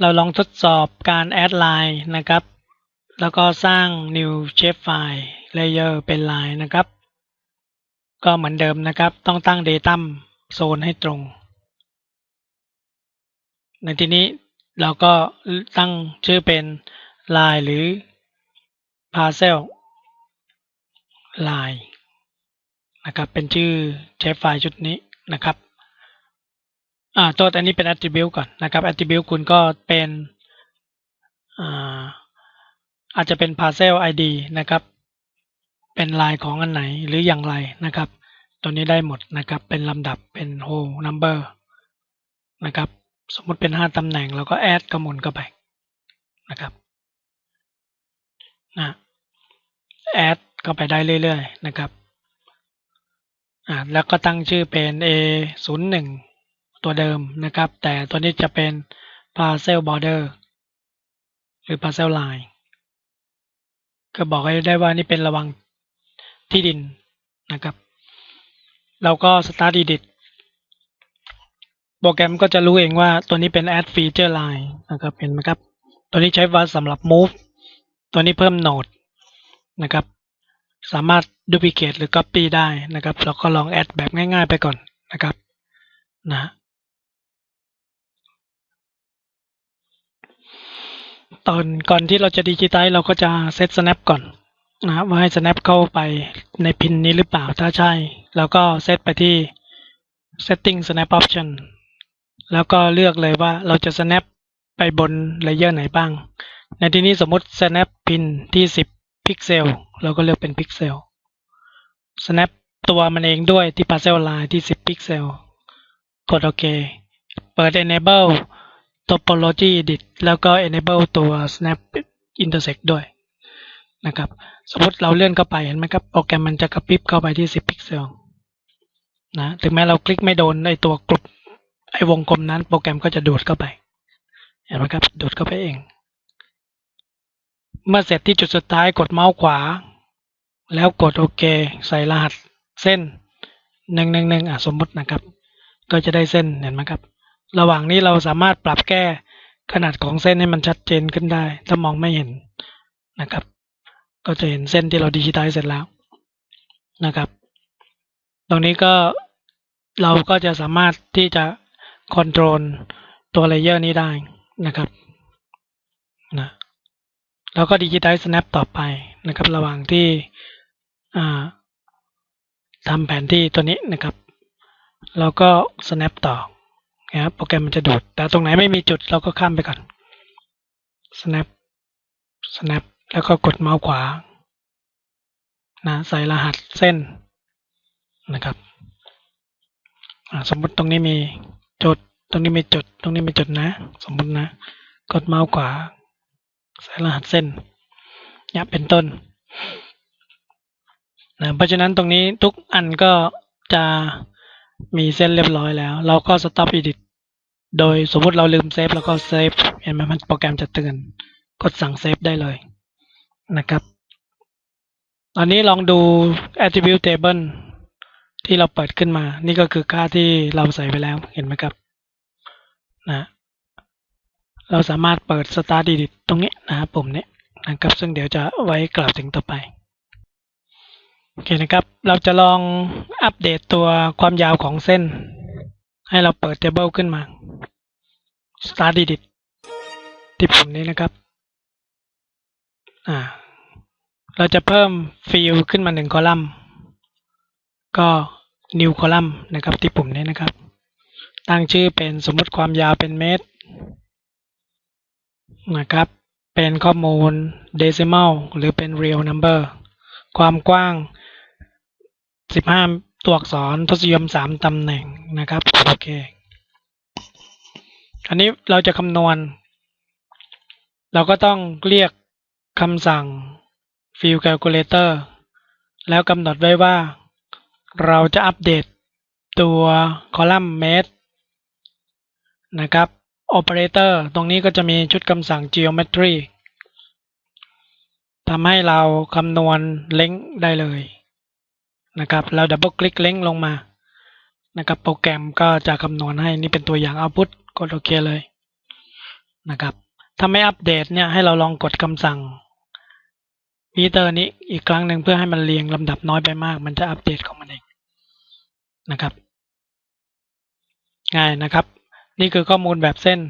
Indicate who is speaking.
Speaker 1: เราลองทดสอบการแอดไลน์นะครับ แล้วก็สร้าง new shape file layer เป็น line นะครับ ก็เหมือนเดิมนะครับ ต้องตั้ง datum zone ให้ตรง ในที่นี้เราก็ตั้งชื่อเป็น line หรือ parcel line นะครับ เป็นชื่อ shape file ชุดนี้นะครับ อ่าตัวอันนี้เป็น attribute ก่อนนะครับ attribute คุณก็เป็นอ่าอาจจะเป็น parcel id นะครับ เป็นลายของอันไหนหรืออย่างไรนะครับ ตัวนี้ได้หมดนะครับ เป็นลำดับเป็น whole number นะครับ สมมติเป็น 5ตำแหน่งเราก็ add กระมวลเข้าไปนะครับนะ add เข้าไปได้เรื่อยๆนะครับอ่าแล้วก็ตั้งชื่อเป็น a 0 1 ตัวเดิมนะครับ แต่ตัวนี้จะเป็น parcel border หรือ parcel line ก็บอกให้ได้ว่านี่เป็นระวังที่ดินนะครับเราก็ start edit โปรแกรมก็จะรู้เองว่าตัวนี้เป็น add feature line นะครับเห็นไหมครับ ตัวนี้ใช้ว่าสำหรับ move ตัวนี้เพิ่ม node นะครับ สามารถ duplicate หรือ copy ได้นะครับ เราก็ลอง add แบบง่ายๆไปก่อนนะครับนะ ตอนก่อนที่เราจะดิจิ t ลเราก็จะ set snap ก่อนนะครับว่าให้ snap เข้าไปในพินนี้หรือเปล่าถ้าใช่เราก็เซตไปที่ setting snap option แล้วก็เลือกเลยว่าเราจะ snap ไปบนเลเยอร์ไหนบ้าง ในที่นี้สมมติ snap pin ที่ 10 พิกเซลเราก็เลือกเป็นพิกเซล snap ตัวมันเองด้วยที่ parcel line ที่ 10 พิกเซล กดโอเค เปิด enable topology edit แล้วก็ enable ตัว snap intersect ด้วยนะครับ สมมติเราเลื่อนเข้าไปเห็นไหมครับ โปรแกรมมันจะกระพริบเข้าไปที่ 10 พิกเซลนะถึงแม้เราคลิกไม่โดนในตัวกลุ่มไอ้วงกลมนั้น โปรแกรมก็จะดูดเข้าไปเห็นไหมครับดูดเข้าไปเอง เมื่อเสร็จที่จุดสุดท้ายกดเมาส์ขวา แล้วกดโอเค ใส่รหัสเส้นหนึ่งหนึ่งหนึ่งอะสมมตินะครับ ก็จะได้เส้นเห็นไหมครับ ระหว่างนี้เราสามารถปรับแก้ขนาดของเส้นให้มันชัดเจนขึ้นได้ ถ้ามองไม่เห็นนะครับ ก็จะเห็นเส้นที่เราดิจิทัลเสร็จแล้วนะครับ ตรงนี้ก็เราก็จะสามารถที่จะคอนโทรลตัวเลเยอร์นี้ได้นะครับนะแล้วก็ดิจิทัล snap ต่อไปนะครับ ระหว่างที่ทำแผนที่ตัวนี้นะครับเราก็ snap ต่อ นะครับโปรแกรมมันจะดูด แต่ตรงไหนไม่มีจุดเราก็ข้ามไปก่อน snap snap แล้วก็กดเมาส์ขวานะใส่รหัสเส้นนะครับสมมติตรงนี้มีจุด ตรงนี้มีจุด ตรงนี้มีจุดนะ สมมตินะ กดเมาส์ขวา ใส่รหัสเส้นเนี่ยเป็นต้นนะเพราะฉะนั้นตรงนี้ทุกอันก็จะมีเส้นเรียบร้อยแล้ว เราก็ stop edit โดยสมมติเราลืมเซฟแล้วก็เซฟเห็นไหมมันโปรแกรมจะเตือนกดสั่งเซฟได้เลยนะครับ ตอนนี้ลองดู attribute table ที่เราเปิดขึ้นมา นี่ก็คือค่าที่เราใส่ไปแล้วเห็นไหมครับนะเราสามารถเปิด start edit ตรงนี้นะครับปุ่มนี้นะครับ ซึ่งเดี๋ยวจะไว้กล่าวถึงต่อไปโอเคนะครับ เราจะลองอัปเดตตัวความยาวของเส้น ให้เราเปิด table ขึ้นมา start edit ที่ปุ่มนี้นะครับ อ่า เราจะเพิ่มฟิลขึ้นมาหนึ่งคอลัมน์ ก็ new column นะครับ ที่ปุ่มนี้นะครับ ตั้งชื่อเป็นสมมติความยาวเป็นเมตร นะครับ เป็นข้อมูล decimal หรือเป็น real number ความกว้าง 15 ตัวอักษรทศนิยม 3 ตำแหน่งนะครับ โอเค อันนี้เราจะคำนวณ เราก็ต้องเรียกคำสั่ง field calculator แล้วกำหนดไว้ว่า เราจะอัปเดตตัวคอลัมน์เมตรนะครับ operator ตรงนี้ก็จะมีชุดคำสั่ง geometry ทำให้เราคำนวณเล้งได้เลยนะครับ เราดับเบิลคลิกเล้งลงมา นะครับ โปรแกรมก็จะคำนวณให้นี่เป็นตัวอย่าง output กดโอเคเลยนะครับถ้าไม่อัปเดตเนี่ยให้เราลองกดคำสั่งมีเตอร์นี้อีกครั้งหนึ่งเพื่อให้มันเรียงลำดับน้อยไปมาก มันจะอัปเดตของมันเองนะครับ ง่ายนะครับ นี่คือข้อมูลแบบเส้น